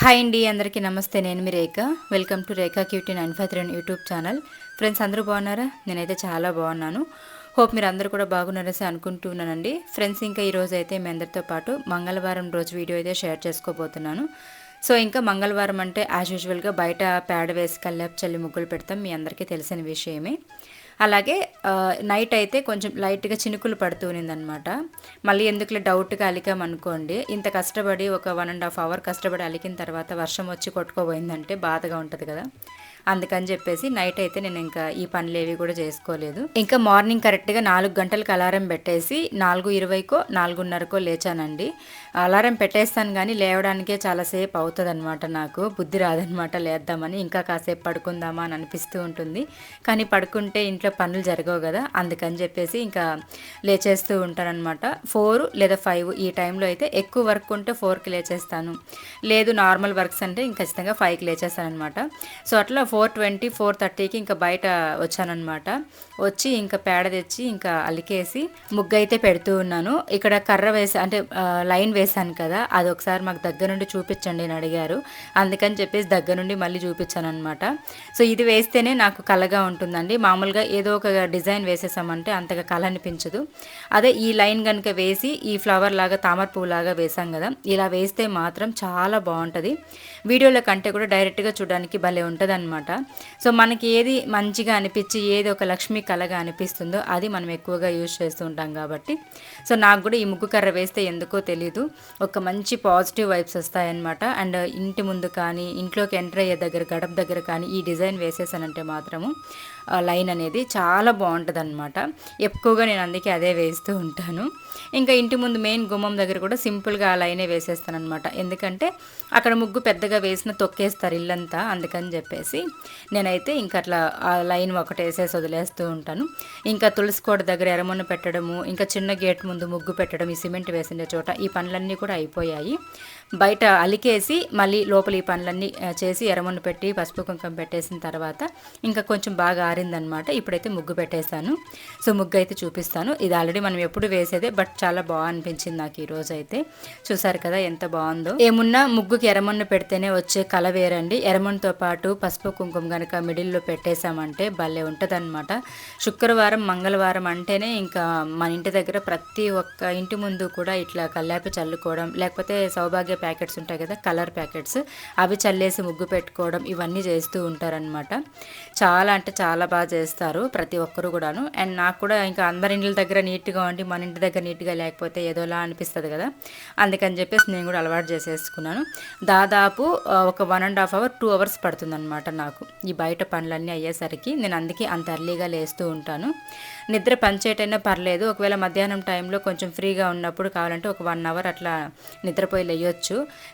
Hi అండి అందరికీ నమస్తే. నేను మీ Rekha. Welcome to Rekha cutie nine five three YouTube channel. Friends అందరూ బాగున్నారా? నేనైతే చాలా బాగున్నాను. హోప్ మీరు అందరూ కూడా బాగున్నారని అనుకుంటున్నానండి. ఫ్రెండ్స్ ఇంకా ఈరోజు అయితే మీ అందరితో పాటు మంగళవారం రోజు వీడియో అయితే షేర్ చేసుకోబోతున్నాను. సో ఇంకా మంగళవారం అంటే యాజ్ యూజువల్గా బయట పేడ వేసి కల్లాపు చల్లి ముగ్గులు పెడతాం. మీ అందరికీ తెలిసిన విషయమే. అలాగే నైట్ అయితే కొంచెం లైట్గా చినుకులు పడుతూ ఉన్నిందనమాట మళ్ళీ ఎందుకులే డౌట్గా అలికామనుకోండి ఇంత కష్టపడి ఒక వన్ అండ్ హాఫ్ అవర్ కష్టపడి అలికిన తర్వాత వర్షం వచ్చి కొట్టుకోబోయిందంటే బాధగా ఉంటుంది కదా. అందుకని చెప్పేసి నైట్ అయితే నేను ఇంకా ఈ పనులు ఏవి కూడా చేసుకోలేదు. ఇంకా మార్నింగ్ కరెక్ట్గా నాలుగు గంటలకు అలారం పెట్టేసి నాలుగు ఇరవైకో నాలుగున్నరకో లేచానండి. అలారం పెట్టేస్తాను కానీ లేవడానికే చాలాసేపు అవుతుంది అనమాట నాకు. బుద్ధి రాదనమాట లేద్దామని. ఇంకా కాసేపు పడుకుందామా అని అనిపిస్తూ ఉంటుంది. కానీ పడుకుంటే ఇంట్లో పనులు జరగవు కదా. అందుకని చెప్పేసి ఇంకా లేచేస్తూ ఉంటానన్నమాట. ఫోర్ లేదా ఫైవ్ ఈ టైంలో అయితే ఎక్కువ వర్క్ ఉంటే ఫోర్కి లేచేస్తాను. లేదు నార్మల్ వర్క్స్ అంటే ఇంక ఖచ్చితంగా ఫైవ్కి లేచేస్తాను అనమాట సో అట్లా ఫోర్ ట్వంటీ ఫోర్ థర్టీకి ఇంకా బయట వచ్చానమాట వచ్చి ఇంకా పేడ తెచ్చి ఇంకా అలికేసి ముగ్గు అయితే పెడుతూ ఉన్నాను. ఇక్కడ కర్ర వేసి అంటే లైన్ వేసాను కదా అది ఒకసారి మాకు దగ్గర నుండి చూపించండి అని అడిగారు. అందుకని చెప్పేసి దగ్గర నుండి మళ్ళీ చూపించాను అనమాట సో ఇది వేస్తేనే నాకు కలగా ఉంటుందండి. మామూలుగా ఏదో ఒక డిజైన్ వేసేసామంటే అంతగా కళ అనిపించదు. అదే ఈ లైన్ కనుక వేసి ఈ ఫ్లవర్ లాగా తామర పువ్వు లాగా వేసాం కదా ఇలా వేస్తే మాత్రం చాలా బాగుంటుంది. వీడియోలో కంటే కూడా డైరెక్ట్గా చూడడానికి భలే ఉంటుంది అనమాట సో మనకి ఏది మంచిగా అనిపించి ఏది ఒక లక్ష్మీ కళగా అనిపిస్తుందో అది మనం ఎక్కువగా యూజ్ చేస్తూ ఉంటాం కాబట్టి. సో నాకు కూడా ఈ ముగ్గు కర్ర వేస్తే ఎందుకో తెలీదు. ఒక మంచి పాజిటివ్ వైబ్స్ వస్తాయన్నమాట. అండ్ ఇంటి ముందు కానీ ఇంట్లోకి ఎంటర్ అయ్యే దగ్గర గడప దగ్గర కానీ ఈ డిజైన్ వేసేసానంటే మాత్రము లైన్ అనేది చాలా బాగుంటుంది అనమాట ఎక్కువగా నేను అందుకే అదే వేస్తూ ఉంటాను. ఇంకా ఇంటి ముందు మెయిన్ గుమ్మం దగ్గర కూడా సింపుల్గా ఆ లైనే వేసేస్తాను అనమాట ఎందుకంటే అక్కడ ముగ్గు పెద్దగా వేసిన తొక్కేస్తారు ఇల్లంతా అందుకని చెప్పేసి. నేనైతే ఇంకా అట్లా ఆ లైన్ ఒకటి వేసేసి వదిలేస్తూ ఉంటాను. ఇంకా తులసి కోట దగ్గర ఎరమొన్న పెట్టడము ఇంకా చిన్న గేట్ ముందు ముగ్గు పెట్టడం ఈ సిమెంట్ వేసిన చోట ఈ పనులన్నీ కూడా అయిపోయాయి. బయట అలికేసి మళ్ళీ లోపల ఈ పనులన్నీ చేసి ఎరమన్ను పెట్టి పసుపు కుంకం పెట్టేసిన తర్వాత ఇంకా కొంచెం బాగా ఆరిందనమాట. ఇప్పుడైతే ముగ్గు పెట్టేశాను. సో ముగ్గు అయితే చూపిస్తాను. ఇది ఆల్రెడీ మనం ఎప్పుడు వేసేదే బట్ చాలా బాగా అనిపించింది నాకు ఈ రోజు అయితే. చూసారు కదా ఎంత బాగుందో. ఏమున్నా ముగ్గుకి ఎరమన్ను పెడితేనే వచ్చే కల వేరండి. ఎరమన్నుతో పాటు పసుపు కుంకుమ కనుక మిడిల్లో పెట్టేశామంటే భలే ఉంటుందన్నమాట శుక్రవారం మంగళవారం అంటేనే ఇంకా మన ఇంటి దగ్గర ప్రతి ఒక్క ఇంటి ముందు కూడా ఇట్లా కల్లాపి చల్లుకోవడం లేకపోతే సౌభాగ్య ప్యాకెట్స్ ఉంటాయి కదా కలర్ ప్యాకెట్స్. అవి చల్లేసి ముగ్గు పెట్టుకోవడం ఇవన్నీ చేస్తూ ఉంటారనమాట చాలా అంటే చాలా బాగా చేస్తారు ప్రతి ఒక్కరు కూడాను. అండ్ నాకు కూడా ఇంకా అందరి ఇంటి దగ్గర నీట్గా ఉండి మన ఇంటి దగ్గర నీట్గా లేకపోతే ఏదోలా అనిపిస్తుంది కదా. అందుకని చెప్పేసి నేను కూడా అలవాటు చేసేసుకున్నాను. దాదాపు ఒక one and half hour two hours పడుతుందన్నమాట నాకు. ఈ బయట పనులన్నీ అయ్యేసరికి నేను అందుకే అంత అర్లీగా లేస్తూ ఉంటాను. నిద్ర పంచేటైనా పర్లేదు. ఒకవేళ మధ్యాహ్నం టైంలో కొంచెం ఫ్రీగా ఉన్నప్పుడు కావాలంటే ఒక వన్ అవర్ అట్లా నిద్రపోయి లేయొచ్చు.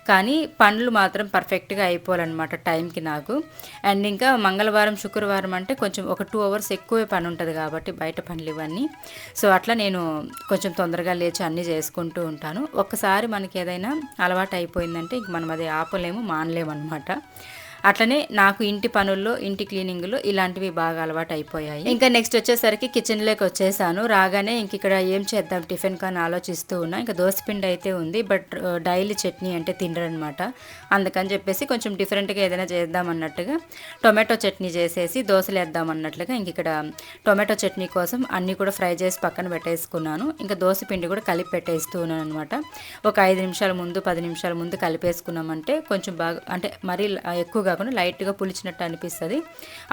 కానీ పనులు మాత్రం పర్ఫెక్ట్గా అయిపోవాలన్నమాట టైంకి నాకు. అండ్ ఇంకా మంగళవారం శుక్రవారం అంటే కొంచెం ఒక టూ అవర్స్ ఎక్కువే పని ఉంటుంది కాబట్టి బయట పనులు ఇవన్నీ. సో అట్లా నేను కొంచెం తొందరగా లేచి అన్నీ చేసుకుంటూ ఉంటాను. ఒక్కసారి మనకి ఏదైనా అలవాటు అయిపోయిందంటే ఇంక మనం అది ఆపలేము మానలేము అనమాట అట్లనే నాకు ఇంటి పనుల్లో ఇంటి క్లీనింగ్లో ఇలాంటివి బాగా అలవాటు అయిపోయాయి. ఇంకా నెక్స్ట్ వచ్చేసరికి కిచెన్లోకి వచ్చేసాను. రాగానే ఇంక ఇక్కడ ఏం చేద్దాం టిఫిన్ కానీ ఆలోచిస్తూ ఉన్నా. ఇంకా దోసపిండి అయితే ఉంది బట్ డైలీ చట్నీ అంటే తినరనమాట. అందుకని చెప్పేసి కొంచెం డిఫరెంట్గా ఏదైనా చేద్దాం అన్నట్టుగా టొమాటో చట్నీ చేసేసి దోశలు వేద్దాం అన్నట్లుగా ఇంక ఇక్కడ టొమాటో చట్నీ కోసం అన్నీ కూడా ఫ్రై చేసి పక్కన పెట్టేసుకున్నాను. ఇంకా దోశ పిండి కూడా కలిపి పెట్టేస్తూ ఉన్నాను అనమాట ఒక ఐదు నిమిషాల ముందు పది నిమిషాల ముందు కలిపేసుకున్నామంటే కొంచెం బాగా అంటే మరీ ఎక్కువగా కాకుండా లైట్గా పులిచినట్టు అనిపిస్తుంది.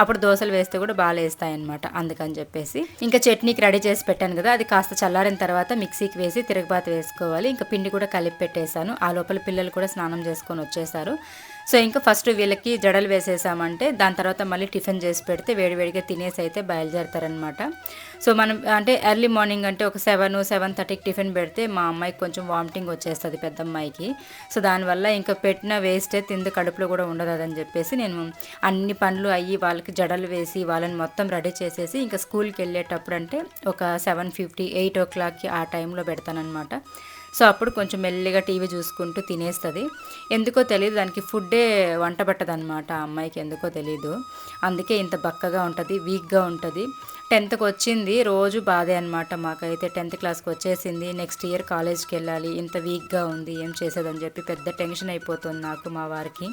అప్పుడు దోశలు వేస్తే కూడా బాగా వేస్తాయన్నమాట అందుకని చెప్పేసి. ఇంకా చట్నీకి రెడీ చేసి పెట్టాను కదా అది కాస్త చల్లారిన తర్వాత మిక్సీకి వేసి తిరగబాత వేసుకోవాలి. ఇంకా పిండి కూడా కలిపి పెట్టేశాను. ఆ లోపల పిల్లలు కూడా స్నానం చేసుకొని వచ్చేసారు. సో ఇంకా ఫస్ట్ వీళ్ళకి జడలు వేసేసామంటే దాని తర్వాత మళ్ళీ టిఫిన్ చేసి పెడితే వేడివేడిగా తినేసి అయితే బయలుదేరతారనమాట సో మనం అంటే ఎర్లీ మార్నింగ్ అంటే ఒక సెవెన్ సెవెన్ థర్టీకి టిఫిన్ పెడితే మా అమ్మాయికి కొంచెం వామిటింగ్ వచ్చేస్తుంది పెద్ద అమ్మాయికి. సో దానివల్ల ఇంకా పెట్టిన వేస్టే తింది కడుపులో కూడా ఉండదు అని చెప్పేసి నేను అన్ని పనులు అయ్యి వాళ్ళకి జడలు వేసి వాళ్ళని మొత్తం రెడీ చేసేసి ఇంకా స్కూల్కి వెళ్ళేటప్పుడు అంటే ఒక సెవెన్ ఫిఫ్టీ ఎయిట్ ఓ క్లాక్కి ఆ టైంలో పెడతానమాట సో అప్పుడు కొంచెం మెల్లిగా టీవీ చూసుకుంటూ తినేస్తుంది. ఎందుకో తెలియదు దానికి ఫుడ్డే వంట పట్టదనమాట ఆ అమ్మాయికి ఎందుకో తెలియదు అందుకే ఇంత బక్కగా ఉంటుంది వీక్గా ఉంటుంది. టెన్త్కి వచ్చింది రోజు బాధే అనమాట మాకైతే. టెన్త్ క్లాస్కి వచ్చేసింది. నెక్స్ట్ ఇయర్ కాలేజ్కి వెళ్ళాలి ఇంత వీక్గా ఉంది. ఏం చేసేదని చెప్పి పెద్ద టెన్షన్ అయిపోతుంది నాకు మా వారికి.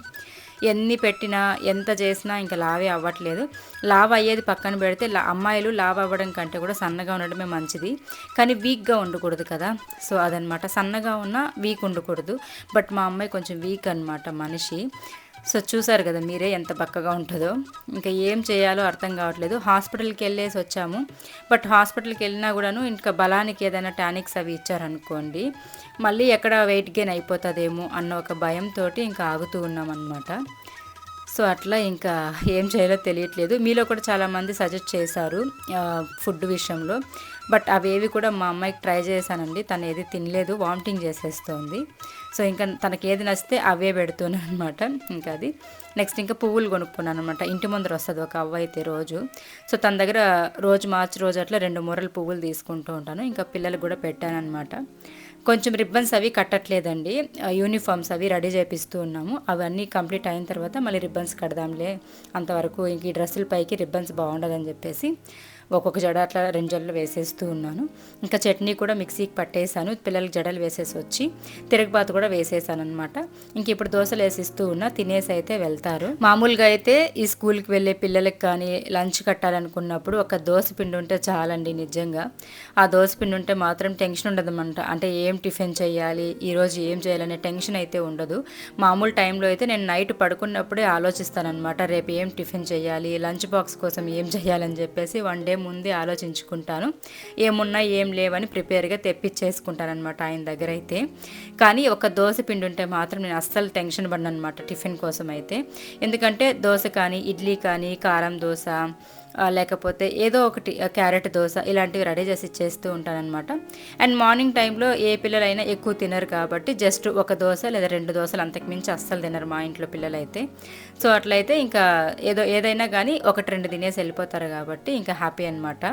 ఎన్ని పెట్టినా ఎంత చేసినా ఇంకా లావే అవ్వట్లేదు. లావ్ అయ్యేది పక్కన పెడితే అమ్మాయిలు లావ్ అవ్వడం కంటే కూడా సన్నగా ఉండడమే మంచిది. కానీ వీక్గా ఉండకూడదు కదా. సో అదనమాట సన్నగా ఉన్నా వీక్ ఉండకూడదు. బట్ మా అమ్మాయి కొంచెం వీక్ అనమాట మనిషి. సో చూసారు కదా మీరే ఎంత బక్కగా ఉంటుందో. ఇంకా ఏం చేయాలో అర్థం కావట్లేదు. హాస్పిటల్కి వెళ్ళేసి వచ్చాము. బట్ హాస్పిటల్కి వెళ్ళినా కూడాను ఇంకా బలానికి ఏదైనా టానిక్స్ అవి ఇచ్చారనుకోండి మళ్ళీ ఎక్కడ వెయిట్ గెయిన్ అయిపోతుందేమో అన్న ఒక భయంతో ఇంకా ఆగుతూ ఉన్నామన్నమాట. సో అట్లా ఇంకా ఏం చేయాలో తెలియట్లేదు. మీలో కూడా చాలామంది సజెస్ట్ చేశారు ఫుడ్ విషయంలో. బట్ అవేవి కూడా మా అమ్మాయికి ట్రై చేశానండి. తను ఏది తినలేదు వామిటింగ్ చేసేస్తుంది. సో ఇంకా తనకి ఏది నచ్చితే అవే పెడుతున్నాను అనమాట ఇంకా అది. నెక్స్ట్ ఇంకా పువ్వులు కొనుక్కున్నాను అనమాట ఇంటి ముందర వస్తుంది ఒక అవ్వ అయితే రోజు. సో తన దగ్గర రోజు మార్చి రోజు అట్లా రెండు మూరలు పువ్వులు తీసుకుంటూ ఉంటాను. ఇంకా పిల్లలు కూడా పెట్టాను అనమాట కొంచెం రిబ్బన్స్ అవి కట్టట్లేదండి. యూనిఫామ్స్ అవి రెడీ చేపిస్తూ ఉన్నాము. అవన్నీ కంప్లీట్ అయిన తర్వాత మళ్ళీ రిబ్బన్స్ కడదాంలే అంతవరకు. ఇంక ఈ డ్రెస్సుల పైకి రిబ్బన్స్ బాగుండదని చెప్పేసి ఒక్కొక్క జడ అట్లా రెండు జడలు వేసేస్తూ ఉన్నాను. ఇంకా చట్నీ కూడా మిక్సీకి పట్టేశాను పిల్లలకి జడలు వేసేసి వచ్చి తిరగబాత కూడా వేసేసాను అనమాట ఇంక ఇప్పుడు దోశలు వేసిస్తూ ఉన్నా తినేసి అయితే వెళ్తారు. మామూలుగా అయితే ఈ స్కూల్కి వెళ్ళే పిల్లలకి కానీ లంచ్ కట్టాలనుకున్నప్పుడు ఒక దోశ పిండి ఉంటే చాలండి నిజంగా. ఆ దోశ పిండి ఉంటే మాత్రం టెన్షన్ ఉండదన్నమాట. అంటే ఏం టిఫిన్ చేయాలి ఈరోజు ఏం చేయాలనే టెన్షన్ అయితే ఉండదు. మామూలు టైంలో అయితే నేను నైట్ పడుకున్నప్పుడే ఆలోచిస్తానమాట రేపు ఏం టిఫిన్ చేయాలి లంచ్ బాక్స్ కోసం ఏం చేయాలని చెప్పేసి వన్ డే ముందే ఆలోచించుకుంటాను. ఏమున్నా ఏం లేవని ప్రిపేర్గా తెప్పించేసుకుంటానమాట ఆయన దగ్గర అయితే. కానీ ఒక దోశ పిండి ఉంటే మాత్రం నేను అస్సలు టెన్షన్ పడినమాట అనమాట టిఫిన్ కోసం అయితే. ఎందుకంటే దోశ కానీ ఇడ్లీ కానీ కారం దోశ లేకపోతే ఏదో ఒకటి క్యారెట్ దోశ ఇలాంటివి రెడీ చేసి ఇచ్చేస్తూ ఉంటానన్నమాట. అండ్ మార్నింగ్ టైంలో ఏ పిల్లలైనా ఎక్కువ తినరు కాబట్టి జస్ట్ ఒక దోశ లేదా రెండు దోశలు అంతకు మించి అస్సలు తినరు మా ఇంట్లో పిల్లలైతే. సో అట్లయితే ఇంకా ఏదో ఏదైనా కానీ ఒకటి రెండు తినేసి వెళ్ళిపోతారు కాబట్టి ఇంకా హ్యాపీ అనమాట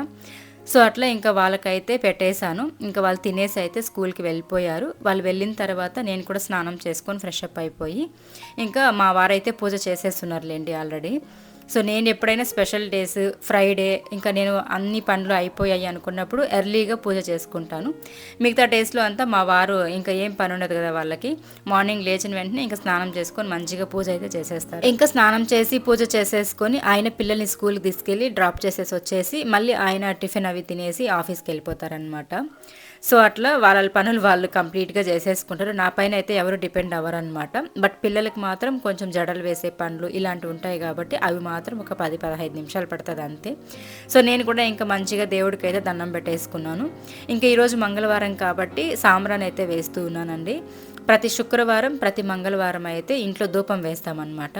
సో అట్లా ఇంకా వాళ్ళకైతే పెట్టేశాను. ఇంకా వాళ్ళు తినేసి అయితే స్కూల్కి వెళ్ళిపోయారు. వాళ్ళు వెళ్ళిన తర్వాత నేను కూడా స్నానం చేసుకొని ఫ్రెష్ అప్ అయిపోయి ఇంకా మా వారైతే పూజ చేసేస్తున్నారులేండి ఆల్రెడీ. సో నేను ఎప్పుడైనా స్పెషల్ డేస్ ఫ్రైడే ఇంకా నేను అన్ని పనులు అయిపోయాయి అనుకున్నప్పుడు ఎర్లీగా పూజ చేసుకుంటాను. మిగతా డేస్లో అంతా మా వారు ఇంకా ఏం పని ఉండదు కదా వాళ్ళకి. మార్నింగ్ లేచిన వెంటనే ఇంకా స్నానం చేసుకొని మంచిగా పూజ అయితే చేసేస్తారు. ఇంకా స్నానం చేసి పూజ చేసేసుకొని ఆయన పిల్లల్ని స్కూల్కి తీసుకెళ్ళి డ్రాప్ చేసేసి వచ్చేసి మళ్ళీ ఆయన టిఫిన్ అవి తినేసి ఆఫీస్కి వెళ్ళిపోతారనమాట సో అట్లా వాళ్ళ పనులు వాళ్ళు కంప్లీట్గా చేసేసుకుంటారు. నా పైన అయితే ఎవరు డిపెండ్ అవ్వరు అనమాట బట్ పిల్లలకి మాత్రం కొంచెం జడలు వేసే పనులు ఇలాంటివి ఉంటాయి కాబట్టి అవి మాత్రం ఒక పది పదహైదు నిమిషాలు పడుతుంది అంతే. సో నేను కూడా ఇంకా మంచిగా దేవుడికి అయితే దండం పెట్టేసుకున్నాను. ఇంకా ఈరోజు మంగళవారం కాబట్టి సాంబ్రాన్ అయితే వేస్తూ ఉన్నానండి. ప్రతి శుక్రవారం ప్రతి మంగళవారం అయితే ఇంట్లో ధూపం వేస్తామన్నమాట.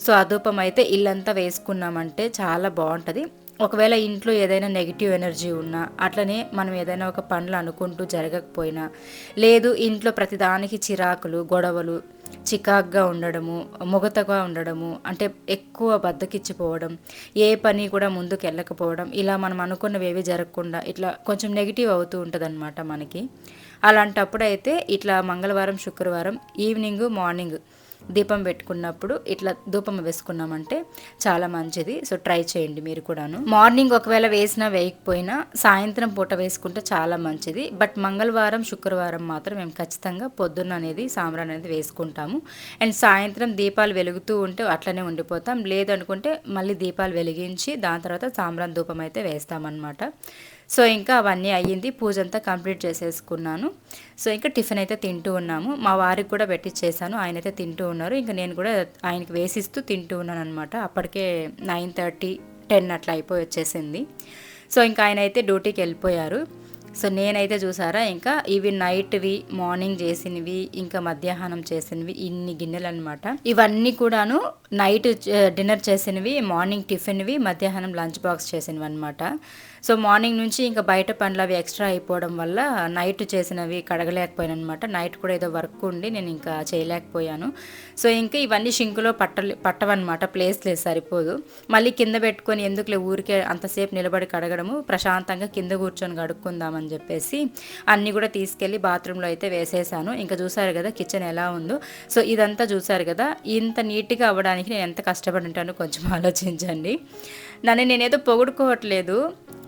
సో ఆ ధూపం అయితే ఇల్లంతా వేసుకున్నామంటే చాలా బాగుంటుంది. ఒకవేళ ఇంట్లో ఏదైనా నెగిటివ్ ఎనర్జీ ఉన్నా అట్లనే మనం ఏదైనా ఒక పనులు అనుకుంటూ జరగకపోయినా లేదు ఇంట్లో ప్రతిదానికి చిరాకులు గొడవలు చికాగ్గా ఉండడము మొగతగా ఉండడము అంటే ఎక్కువ బద్దకిచ్చిపోవడం ఏ పని కూడా ముందుకు వెళ్ళకపోవడం ఇలా మనం అనుకున్నవి ఏవి జరగకుండా ఇట్లా కొంచెం నెగిటివ్ అవుతూ ఉంటుంది మనకి. అలాంటప్పుడు అయితే ఇట్లా మంగళవారం శుక్రవారం ఈవినింగ్ మార్నింగ్ దీపం పెట్టుకున్నప్పుడు ఇట్లా ధూపం వేసుకున్నామంటే చాలా మంచిది. సో ట్రై చేయండి మీరు కూడాను. మార్నింగ్ ఒకవేళ వేసినా వేయకపోయినా సాయంత్రం పూట వేసుకుంటే చాలా మంచిది. బట్ మంగళవారం శుక్రవారం మాత్రం మేము ఖచ్చితంగా పొద్దున్న అనేది సాంబ్రాన్ అనేది వేసుకుంటాము. అండ్ సాయంత్రం దీపాలు వెలుగుతూ ఉంటే అట్లనే ఉండిపోతాం. లేదనుకుంటే మళ్ళీ దీపాలు వెలిగించి దాని తర్వాత సాంబ్రాన్ ధూపం అయితే వేస్తామన్నమాట. సో ఇంకా అవన్నీ అయ్యింది. పూజ అంతా కంప్లీట్ చేసేసుకున్నాను. సో ఇంకా టిఫిన్ అయితే తింటూ ఉన్నాము. మా వారికి కూడా పెట్టించేసాను ఆయన అయితే తింటూ ఉన్నారు. ఇంకా నేను కూడా ఆయనకి వేసిస్తూ తింటూ ఉన్నాను అనమాట అప్పటికే నైన్ థర్టీ టెన్ అట్లా అయిపోయి వచ్చేసింది. సో ఇంకా ఆయన అయితే డ్యూటీకి వెళ్ళిపోయారు. సో నేనైతే చూసారా ఇంకా ఇవి నైట్వి మార్నింగ్ చేసినవి ఇంకా మధ్యాహ్నం చేసినవి ఇన్ని గిన్నెలు అనమాట ఇవన్నీ కూడాను నైట్ డిన్నర్ చేసినవి మార్నింగ్ టిఫిన్వి మధ్యాహ్నం లంచ్ బాక్స్ చేసినవి అనమాట సో మార్నింగ్ నుంచి ఇంకా బయట పనులు అవి ఎక్స్ట్రా అయిపోవడం వల్ల నైట్ చేసినవి కడగలేకపోయాను అనమాట నైట్ కూడా ఏదో వర్క్ ఉండి నేను ఇంకా చేయలేకపోయాను. సో ఇంకా ఇవన్నీ షింకులో పట్టలే పట్టవన్నమాట. ప్లేస్ లేదు సరిపోదు. మళ్ళీ కింద పెట్టుకొని ఎందుకులే ఊరికే అంతసేపు నిలబడి కడగడము ప్రశాంతంగా కింద కూర్చొని కడుక్కుందామని చెప్పేసి అన్నీ కూడా తీసుకెళ్ళి బాత్రూంలో అయితే వేసేసాను. ఇంకా చూసారు కదా కిచెన్ ఎలా ఉందో. సో ఇదంతా చూసారు కదా ఇంత నీట్గా అవ్వడానికి నేను ఎంత కష్టపడి ఉంటానో కొంచెం ఆలోచించండి. నన్ను నేనేదో పొగుడుకోవట్లేదు.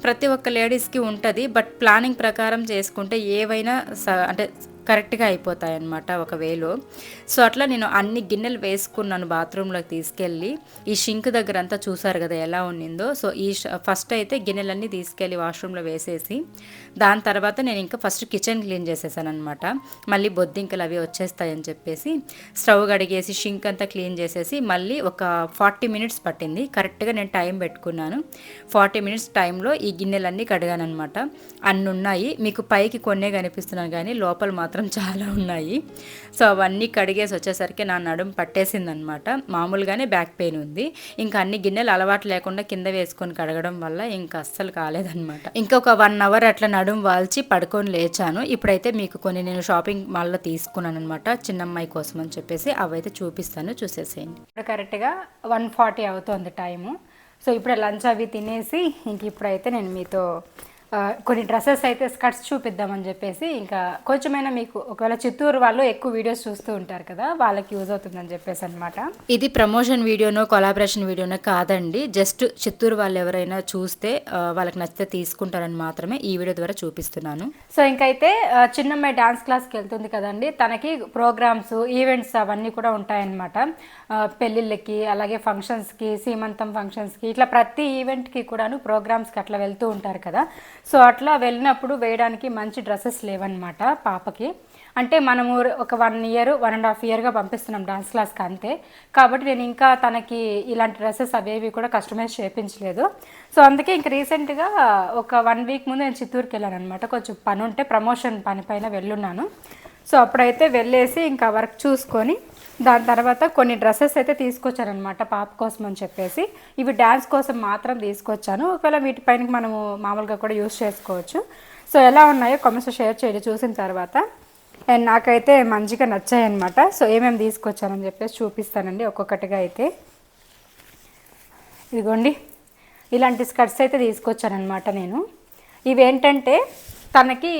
ప్రతి ఒక్క లేడీస్కి ఉంటుంది బట్ ప్లానింగ్ ప్రకారం చేసుకుంటే ఏవైనా స అంటే కరెక్ట్గా అయిపోతాయి అన్నమాట సో అట్లా నేను అన్ని గిన్నెలు వేసుకున్నాను బాత్రూంలోకి తీసుకెళ్ళి. ఈ షింక్ దగ్గర అంతా చూసారు కదా ఎలా ఉన్నిందో సో ఈ ఫస్ట్ అయితే గిన్నెలన్నీ తీసుకెళ్ళి వాష్రూమ్లో వేసేసి దాని తర్వాత నేను ఇంకా ఫస్ట్ కిచెన్ క్లీన్ చేసేసాను అనమాట మళ్ళీ బొద్దింకలు అవి వచ్చేస్తాయని చెప్పేసి స్టవ్ కడిగేసి షింక్ అంతా క్లీన్ చేసేసి మళ్ళీ ఒక ఫార్టీ మినిట్స్ పట్టింది. కరెక్ట్గా నేను టైం పెట్టుకున్నాను. ఫార్టీ మినిట్స్ టైంలో ఈ గిన్నెలన్నీ కడిగాను అనమాట అన్ని ఉన్నాయి మీకు పైకి కొన్నే కనిపిస్తున్నాను కానీ లోపల మాత్రం మాత్రం చాలా ఉన్నాయి. సో అవన్నీ కడిగేసి వచ్చేసరికి నా నడుము పట్టేసిందనమాట మామూలుగానే బ్యాక్ పెయిన్ ఉంది. ఇంకా అన్ని గిన్నెలు అలవాటు లేకుండా కింద వేసుకొని కడగడం వల్ల ఇంకా అస్సలు కాలేదనమాట ఇంకొక వన్ అవర్ అట్లా నడుము వాల్చి పడుకొని లేచాను. ఇప్పుడైతే మీకు కొన్ని నేను షాపింగ్ మాల్లో తీసుకున్నాను అనమాట చిన్నమ్మాయి కోసం అని చెప్పేసి అవైతే చూపిస్తాను. చూసేసేయండి. ఇప్పుడు కరెక్ట్గా వన్ ఫార్టీ అవుతుంది టైము. సో ఇప్పుడు లంచ్ అవి తినేసి ఇంక ఇప్పుడైతే నేను మీతో కొన్ని డ్రెస్సెస్ అయితే స్కర్ట్స్ చూపిద్దామని చెప్పేసి ఇంకా కొంచెమైనా మీకు ఒకవేళ చిత్తూరు వాళ్ళు ఎక్కువ వీడియోస్ చూస్తూ ఉంటారు కదా వాళ్ళకి యూజ్ అవుతుందని చెప్పేసి అనమాట ఇది ప్రమోషన్ వీడియోనో కొలాబరేషన్ వీడియోనో కాదండి. జస్ట్ చిత్తూరు వాళ్ళు ఎవరైనా చూస్తే వాళ్ళకి నచ్చితే తీసుకుంటారని మాత్రమే ఈ వీడియో ద్వారా చూపిస్తున్నాను. సో ఇంకైతే చిన్నమ్మాయి డాన్స్ క్లాస్కి వెళ్తుంది కదండి. తనకి ప్రోగ్రామ్స్ ఈవెంట్స్ అవన్నీ కూడా ఉంటాయన్నమాట. పెళ్ళిళ్ళకి అలాగే ఫంక్షన్స్కి సీమంతం ఫంక్షన్స్కి ఇట్లా ప్రతి ఈవెంట్కి కూడాను ప్రోగ్రామ్స్కి అట్లా వెళ్తూ ఉంటారు కదా. సో అట్లా వెళ్ళినప్పుడు వేయడానికి మంచి డ్రెస్సెస్ లేవన్నమాట పాపకి. అంటే మనము ఒక one year one and half ఇయర్గా పంపిస్తున్నాం డాన్స్ క్లాస్కి అంతే. కాబట్టి నేను ఇంకా తనకి ఇలాంటి డ్రెస్సెస్ అవేవి కూడా కస్టమైజ్ చేయించలేదు సో అందుకే ఇంక రీసెంట్గా ఒక వన్ వీక్ ముందు నేను చిత్తూరుకి వెళ్ళాను అనమాట కొంచెం పని ఉంటే ప్రమోషన్ పని పైన వెళ్ళున్నాను. సో అప్పుడైతే వెళ్ళేసి ఇంకా వర్క్ చూసుకొని దాని తర్వాత కొన్ని డ్రెస్సెస్ అయితే తీసుకొచ్చానమాట పాప కోసం అని చెప్పేసి. ఇవి డ్యాన్స్ కోసం మాత్రం తీసుకొచ్చాను. ఒకవేళ వీటిపైన మనము మామూలుగా కూడా యూస్ చేసుకోవచ్చు. సో ఎలా ఉన్నాయో కామెంట్స్ షేర్ చేయండి. చూసిన తర్వాత. అండ్ నాకైతే మంచిగా నచ్చాయి అనమాట సో ఏమేమి తీసుకొచ్చానని చెప్పేసి చూపిస్తానండి ఒక్కొక్కటిగా అయితే. ఇదిగోండి. ఇలాంటి స్కర్ట్స్ అయితే తీసుకొచ్చానమాట నేను. ఇవేంటంటే తనకి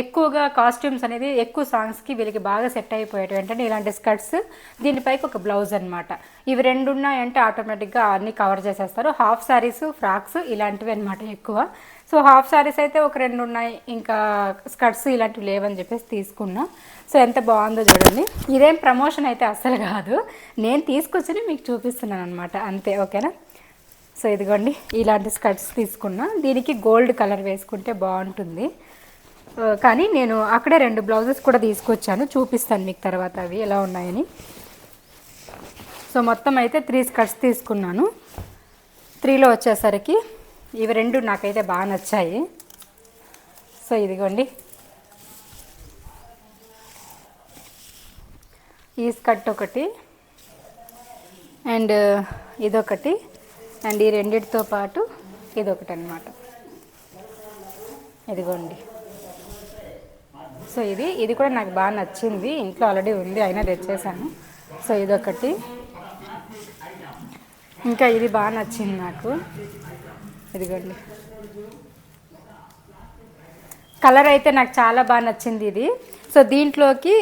ఎక్కువగా కాస్ట్యూమ్స్ అనేది ఎక్కువ సాంగ్స్కి వీళ్ళకి బాగా సెట్ అయిపోయేవి ఏంటంటే ఇలాంటి స్కర్ట్స్ దీనిపైకి ఒక బ్లౌజ్ అనమాట ఇవి రెండు ఉన్నాయంటే ఆటోమేటిక్గా అన్నీ కవర్ చేసేస్తారు. హాఫ్ శారీస్ ఫ్రాక్స్ ఇలాంటివి అనమాట ఎక్కువ. సో హాఫ్ శారీస్ అయితే ఒక రెండు ఉన్నాయి. ఇంకా స్కర్ట్స్ ఇలాంటివి లేవని చెప్పేసి తీసుకున్నా. సో ఎంత బాగుందో చూడండి. ఇదేం ప్రమోషన్ అయితే అస్సలు కాదు. నేను తీసుకొచ్చి మీకు చూపిస్తున్నాను అనమాట అంతే ఓకేనా? సో ఇదిగోండి. ఇలాంటి స్కర్ట్స్ తీసుకున్నా. దీనికి గోల్డ్ కలర్ వేసుకుంటే బాగుంటుంది. కానీ నేను అక్కడే రెండు బ్లౌజెస్ కూడా తీసుకొచ్చాను. చూపిస్తాను మీకు తర్వాత అవి ఎలా ఉన్నాయని. సో మొత్తం అయితే త్రీ స్కర్ట్స్ తీసుకున్నాను. త్రీలో వచ్చేసరికి ఇవి రెండు నాకైతే బాగా నచ్చాయి. సో ఇదిగోండి. ఈ స్కర్ట్ ఒకటి అండ్ ఇదొకటి అండ్ ఈ రెండిటితో పాటు ఇదొకటి అనమాట ఇదిగోండి. సో ఇది ఇది కూడా నాకు బాగా నచ్చింది. ఇంట్లో ఆల్రెడీ ఉంది అయినా తెచ్చేసాను. సో ఇదొకటి. ఇంకా ఇది బాగా నచ్చింది నాకు. ఇదిగోండి. కలర్ అయితే నాకు చాలా బాగా నచ్చింది ఇది. సో దీంట్లోకి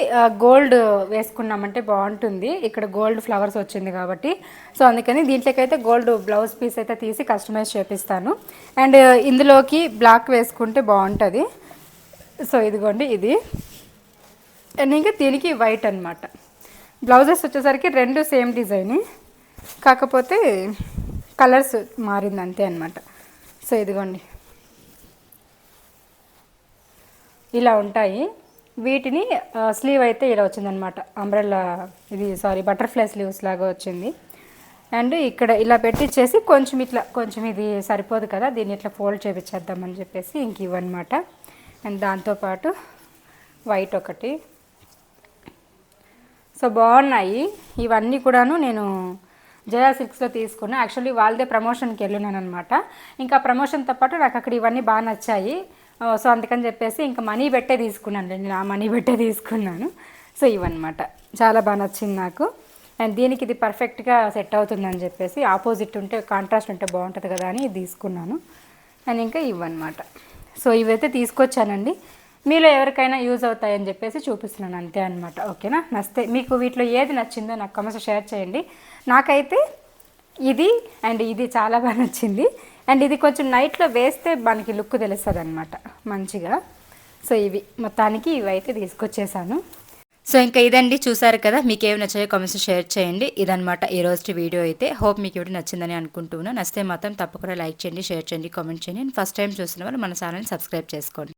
గోల్డ్ వేసుకున్నామంటే బాగుంటుంది. ఇక్కడ గోల్డ్ ఫ్లవర్స్ వచ్చింది కాబట్టి. సో అందుకని దీంట్లోకి అయితే గోల్డ్ బ్లౌజ్ పీస్ అయితే తీసి కస్టమైజ్ చేపిస్తాను. అండ్ ఇందులోకి బ్లాక్ వేసుకుంటే బాగుంటుంది. సో ఇదిగోండి ఇది. అండ్ ఇంకా దీనికి వైట్ అనమాట బ్లౌజెస్ వచ్చేసరికి రెండు సేమ్ డిజైన్. కాకపోతే కలర్స్ మారింది అంతే అనమాట సో ఇదిగోండి. ఇలా ఉంటాయి. వీటిని స్లీవ్ అయితే ఇలా వచ్చిందనమాట అంబ్రెల్లా ఇది సారీ బటర్ఫ్లై స్లీవ్స్ లాగా వచ్చింది. అండ్ ఇక్కడ ఇలా పెట్టించేసి కొంచెం ఇట్లా కొంచెం ఇది సరిపోదు కదా దీన్ని ఇట్లా ఫోల్డ్ చేపించేద్దామని చెప్పేసి ఇంక ఇవన్నమాట అండ్ దాంతోపాటు వైట్ ఒకటి. సో బాగున్నాయి. ఇవన్నీ కూడాను నేను జయా సిల్క్స్లో తీసుకున్నా. యాక్చువల్లీ వాళ్ళదే ప్రమోషన్కి వెళ్ళినాను అనమాట ఇంకా ప్రమోషన్తో పాటు నాకు అక్కడ ఇవన్నీ బాగా నచ్చాయి. సో అందుకని చెప్పేసి ఇంకా మనీ పెట్టే తీసుకున్నాను. నేను ఆ మనీ పెట్టే తీసుకున్నాను. సో ఇవన్నమాట. చాలా బాగా నచ్చింది నాకు. అండ్ దీనికి ఇది పర్ఫెక్ట్గా సెట్ అవుతుందని చెప్పేసి ఆపోజిట్ ఉంటే కాంట్రాస్ట్ ఉంటే బాగుంటుంది కదా అని ఇది తీసుకున్నాను. అండ్ ఇంకా ఇవన్నమాట. సో ఇవైతే తీసుకొచ్చానండి. మీలో ఎవరికైనా యూజ్ అవుతాయని చెప్పేసి చూపిస్తున్నాను అంతే అనమాట ఓకేనా? నచ్చితే మీకు వీటిలో ఏది నచ్చిందో నాకు కమెంట్స్ షేర్ చేయండి. నాకైతే ఇది అండ్ ఇది చాలా బాగా నచ్చింది. అండ్ ఇది కొంచెం నైట్లో వేస్తే మనకి లుక్ తెలుస్తుంది అనమాట మంచిగా. సో ఇవి మొత్తానికి ఇవి అయితే తీసుకొచ్చేసాను. సో ఇంకా ఇదండి చూసారు కదా మీకు ఏమి నచ్చాయో కామెంట్స్ షేర్ చేయండి. ఇదనమాట ఈ రోజు వీడియో అయితే. హోప్ మీకు ఇవి నచ్చిందని అనుకుంటున్నాను. నచ్చితే మాత్రం తప్పకుండా లైక్ చేయండి షేర్ చేయండి కామెంట్ చేయండి. ఫస్ట్ టైం చూసిన వాళ్ళు మన ఛానల్ని సబ్స్క్రైబ్ చేసుకోండి.